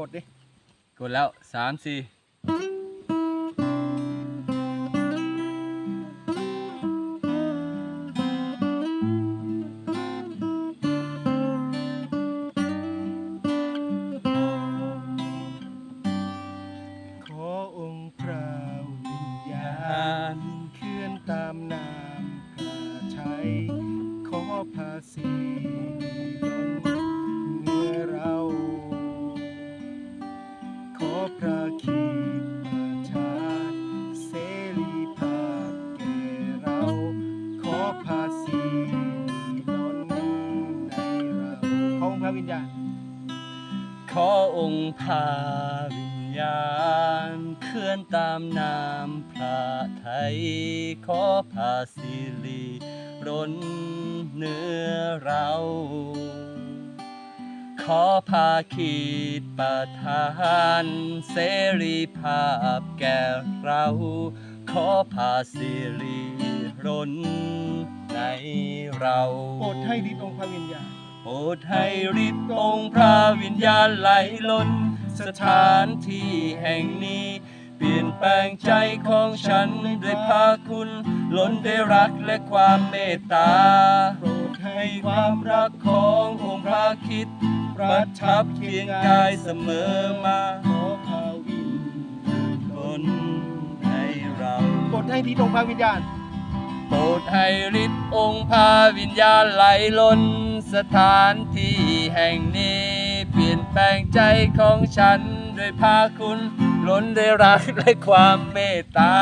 กดดิ กดแล้วสามสี่ขอองค์พระวิญญาณเคลื่อนตามน้ำพระชัยขอภาษี ขอองค์พาวิญญาณ เคลื่อนตามน้ำพระไทย ขอพาสิริร้นเนื้อเรา ขอพาขีดประทาน เสรีภาพแก่เรา ขอพาสิริร้นในเรา โปรดให้ฤทธิ์องค์พระวิญญาณ โปรดให้ฤทธิ์องค์พระวิญญาณไหลล้น สถานที่แห่งนี้ เปลี่ยนแปลงใจของฉันด้วยพระคุณ ล้นด้วยรักและความเมตตา โปรดให้ให้คคาววามมรัรักกขององค์พระคริดประทับเคียงกายเสมอมาขอพระวิญญาณล้นให้เราโปรดให้ฤทธิ์องค์พระวิญญาณโปรดให้ฤทธิ์องค์พาวิญญาณไหลล้น สถานที่แห่งนี้ เปลี่ยนแปลงใจของฉันด้วยพาคุณล้นด้วยรักและความเมตตา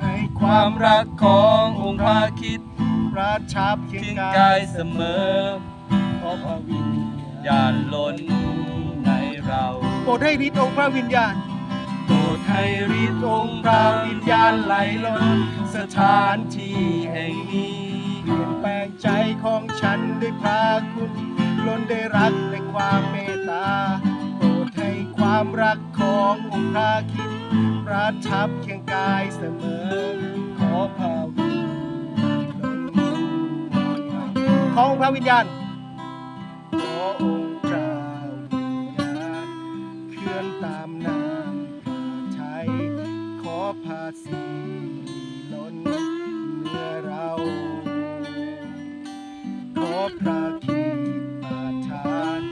ให้ความรักขององค์พระคิดประชับเคียงกายเสมอขอพระวิญญาณล้นในเราโปรดให้ฤทธิ์องค์พระวิญญาณโปรดให้ฤทธิ์องค์พระวิญญาณไหลล้นสถานที่แห่งนี้ เปลี่ยนแปลงใจของฉันด้วยพระคุณล้นได้รักในความเมตตาโปรดให้ความรักขององค์พระคิดประทับเคียงกายเสมอ ขอพระวิญญาณขององค์พระวิญญาณเคลื่อนตามน้ำพระทยขอพาสี อบตาคีมาทาน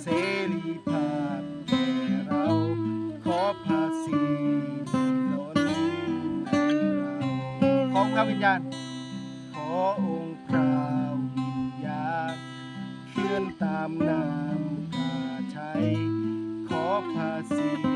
เสรีภาพแก่เรา ขอภาษีล้นในเรา ขอพระวิญญาณ ขอองค์พระวิญญาณเคลื่อนตามนามกาะชัยขอภาษี